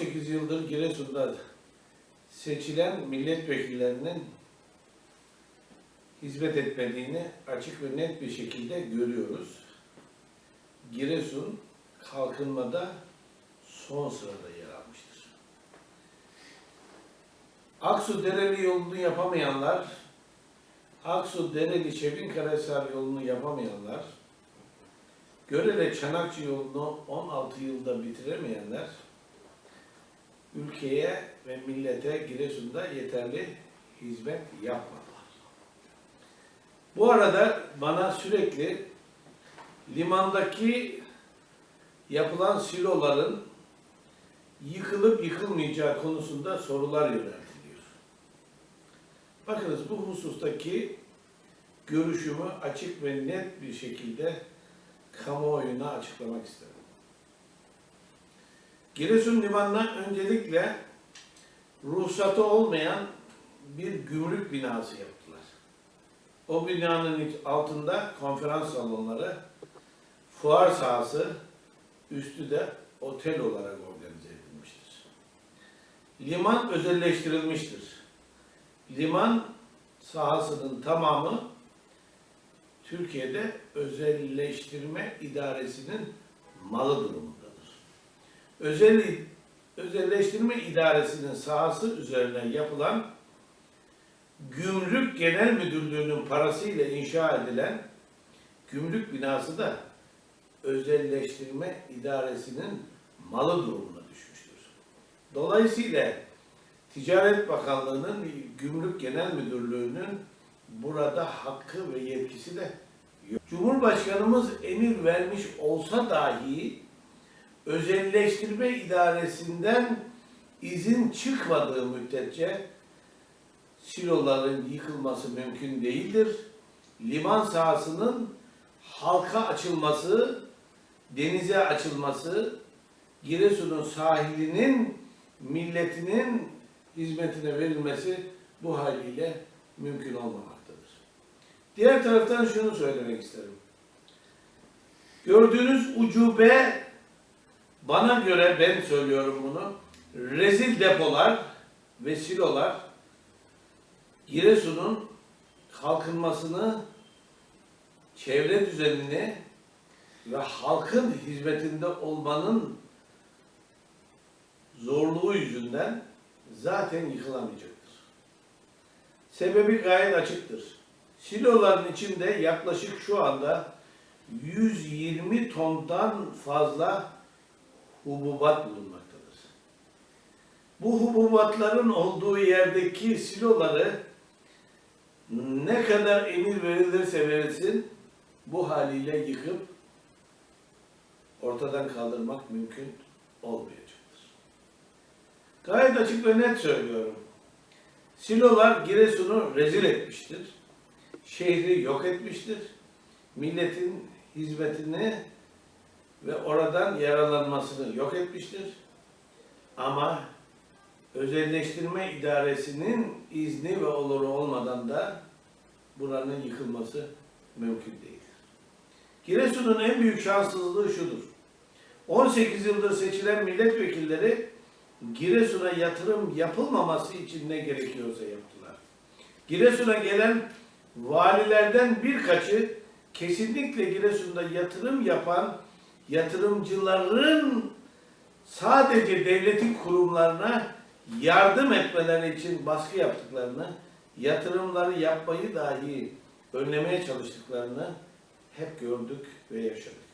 8 yıldır Giresun'da seçilen milletvekillerinin hizmet etmediğini açık ve net bir şekilde görüyoruz. Giresun kalkınmada son sırada yer almıştır. Aksu Dereli yolunu yapamayanlar, Aksu Dereli Şebinkarahisar yolunu yapamayanlar, Görele Çanakçı yolunu 16 yılda bitiremeyenler, ülkeye ve millete Giresun'da yeterli hizmet yapmadılar. Bu arada bana sürekli limandaki yapılan siloların yıkılıp yıkılmayacağı konusunda sorular yöneltiliyor. Bakınız bu husustaki görüşümü açık ve net bir şekilde kamuoyuna açıklamak isterim. Giresun Limanı'na öncelikle ruhsatı olmayan bir gümrük binası yaptılar. O binanın altında konferans salonları, fuar sahası, üstü de otel olarak organize edilmiştir. Liman özelleştirilmiştir. Liman sahasının tamamı Türkiye'de özelleştirme idaresinin malı durumundadır. Özel, özelleştirme idaresinin sahası üzerine yapılan Gümrük Genel Müdürlüğü'nün parasıyla inşa edilen gümrük binası da özelleştirme idaresinin malı durumuna düşmüştür. Dolayısıyla Ticaret Bakanlığı'nın Gümrük Genel Müdürlüğü'nün burada hakkı ve yetkisi de yok. Cumhurbaşkanımız emir vermiş olsa dahi özelleştirme idaresinden izin çıkmadığı müddetçe siloların yıkılması mümkün değildir. Liman sahasının halka açılması, denize açılması, Giresun'un sahilinin milletinin hizmetine verilmesi bu haliyle mümkün olmamaktadır. Diğer taraftan şunu söylemek isterim. Gördüğünüz ucube bana göre ben söylüyorum bunu. Rezil depolar ve silolar Giresun'un kalkınmasını, çevre düzenini ve halkın hizmetinde olmanın zorluğu yüzünden zaten yıkılamayacaktır. Sebebi gayet açıktır. Siloların içinde yaklaşık şu anda 120 tondan fazla hububat bulunmaktadır. Bu hububatların olduğu yerdeki siloları ne kadar emir verilirse verilsin bu haliyle yıkıp ortadan kaldırmak mümkün olmayacaktır. Gayet açık ve net söylüyorum. Silolar Giresun'u rezil etmiştir. Şehri yok etmiştir. Milletin hizmetini ve oradan yaralanmasını yok etmiştir. Ama özelleştirme idaresinin izni ve oluru olmadan da buranın yıkılması mümkün değildir. Giresun'un en büyük şanssızlığı şudur. 18 yıldır seçilen milletvekilleri Giresun'a yatırım yapılmaması için ne gerekiyorsa yaptılar. Giresun'a gelen valilerden birkaçı kesinlikle Giresun'da yatırım yapan yatırımcıların sadece devletin kurumlarına yardım etmeleri için baskı yaptıklarını, yatırımları yapmayı dahi önlemeye çalıştıklarını hep gördük ve yaşadık.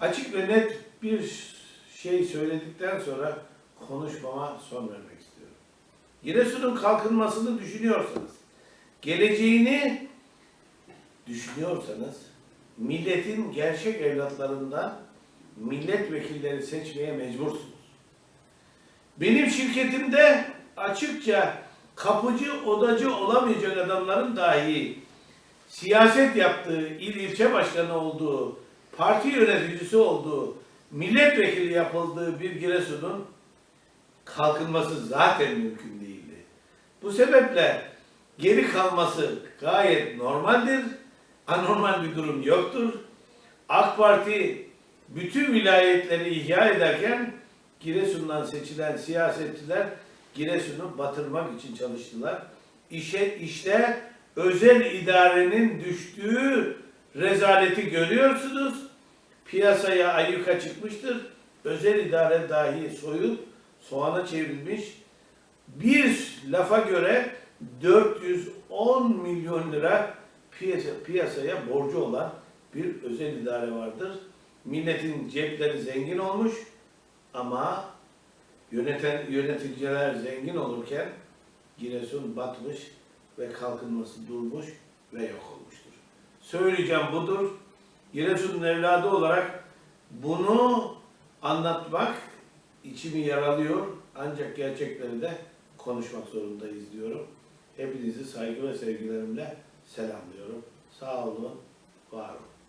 Açık ve net bir şey söyledikten sonra konuşmama son vermek istiyorum. Giresun'un kalkınmasını düşünüyorsanız, geleceğini düşünüyorsanız, milletin gerçek evlatlarından milletvekilleri seçmeye mecbursunuz. Benim şirketimde açıkça kapıcı, odacı olamayacak adamların dahi siyaset yaptığı, il ilçe başkanı olduğu, parti yöneticisi olduğu, milletvekili yapıldığı bir Giresun'un kalkınması zaten mümkün değildi. Bu sebeple geri kalması gayet normaldir. Anormal bir durum yoktur. AK Parti bütün vilayetleri ihya ederken Giresun'dan seçilen siyasetçiler Giresun'u batırmak için çalıştılar. İşe, işte özel idarenin düştüğü rezaleti görüyorsunuz. Piyasaya ayyuka çıkmıştır. Özel idare dahi soyup soğana çevrilmiş. Bir lafa göre 410 milyon lira piyasa, piyasaya borcu olan bir özel idare vardır. Milletin cepleri zengin olmuş ama yöneten yöneticiler zengin olurken Giresun batmış ve kalkınması durmuş ve yok olmuştur. Söyleyeceğim budur. Giresun'un evladı olarak bunu anlatmak içimi yaralıyor. Ancak gerçekleri de konuşmak zorundayız diyorum. Hepinizi saygı ve sevgilerimle selamlıyorum. Sağ olun, var olun.